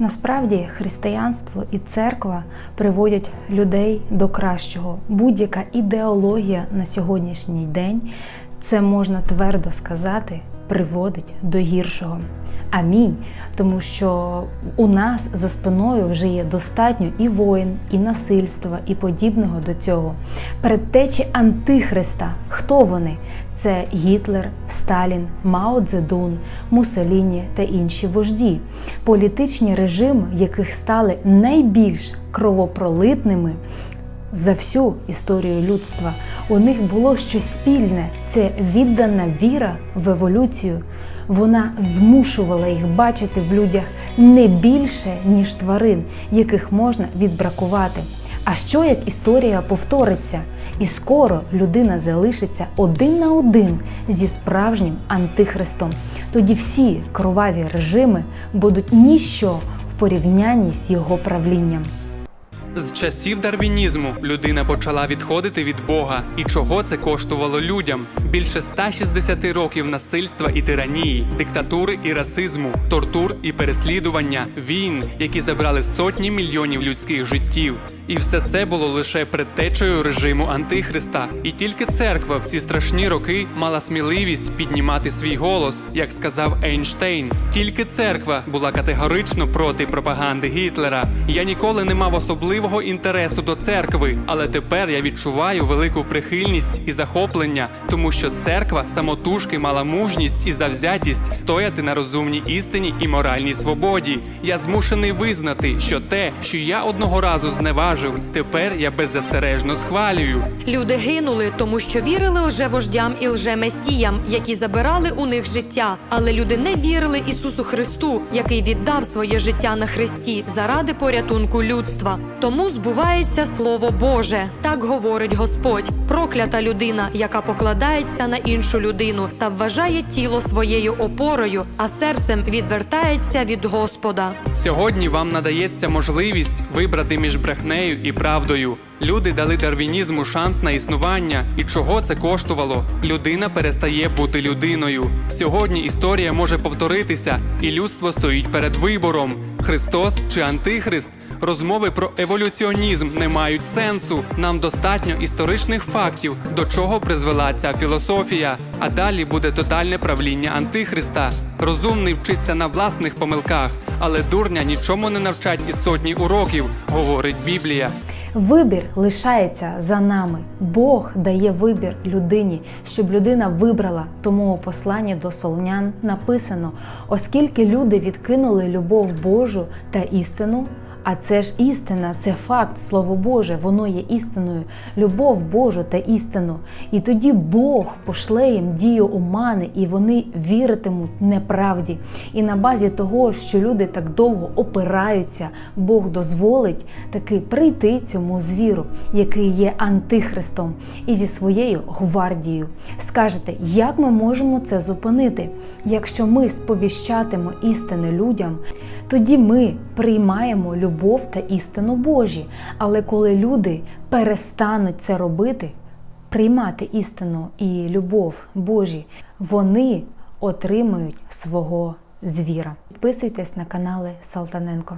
Насправді християнство і церква приводять людей до кращого. Будь-яка ідеологія на сьогоднішній день, це можна твердо сказати, приводить до гіршого. Амінь. Тому що у нас за спиною вже є достатньо і воїн, і насильства, і подібного до цього. Предтечі Антихриста. Хто вони? Це Гітлер, Сталін, Мао Цзедун, Муссоліні та інші вожді, політичні режими, яких стали найбільш кровопролитними за всю історію людства. У них було щось спільне це віддана віра в еволюцію. Вона змушувала їх бачити в людях не більше, ніж тварин, яких можна відбракувати. А що як історія повториться? І скоро людина залишиться один на один зі справжнім антихристом. Тоді всі кроваві режими будуть ніщо в порівнянні з його правлінням. З часів дарвінізму людина почала відходити від Бога, і чого це коштувало людям? Більше 160 років насильства і тиранії, диктатури і расизму, тортур і переслідування, війн, які забрали сотні мільйонів людських життів. І все це було лише предтечею режиму Антихриста. І тільки церква в ці страшні роки мала сміливість піднімати свій голос, як сказав Ейнштейн. Тільки церква була категорично проти пропаганди Гітлера. Я ніколи не мав особливого інтересу до церкви, але тепер я відчуваю велику прихильність і захоплення, тому що церква самотужки мала мужність і завзятість стояти на розумній істині і моральній свободі. Я змушений визнати, що те, що я одного разу зневажив, тепер я беззастережно схвалюю. Люди гинули, тому що вірили лжевождям і лжемесіям, які забирали у них життя. Але люди не вірили Ісусу Христу, який віддав своє життя на Христі заради порятунку людства. Тому збувається Слово Боже. Так говорить Господь. Проклята людина, яка покладається на іншу людину та вважає тіло своєю опорою, а серцем відвертається від Господа. Сьогодні вам надається можливість вибрати між брехнею і правдою. Люди дали дарвінізму шанс на існування, і чого це коштувало? Людина перестає бути людиною. Сьогодні історія може повторитися, і людство стоїть перед вибором: Христос чи Антихрист. Розмови про еволюціонізм не мають сенсу. Нам достатньо історичних фактів, до чого призвела ця філософія. А далі буде тотальне правління Антихриста. Розумний вчиться на власних помилках, але дурня нічому не навчать із сотні уроків, говорить Біблія. Вибір лишається за нами. Бог дає вибір людині, щоб людина вибрала. Тому у посланні до солонян написано: оскільки люди відкинули любов Божу та істину. А це ж істина, це факт, Слово Боже, воно є істиною, любов Божу та істину. І тоді Бог пошле їм дію омани, і вони віритимуть неправді. І на базі того, що люди так довго опираються, Бог дозволить таки прийти цьому звіру, який є антихристом, і зі своєю гвардією. Скажете, як ми можемо це зупинити? Якщо ми сповіщатимо істини людям, тоді ми приймаємо любов та істину Божі. Але коли люди перестануть це робити, приймати істину і любов Божі, вони отримують свого звіра. Підписуйтесь на канали Салтаненко.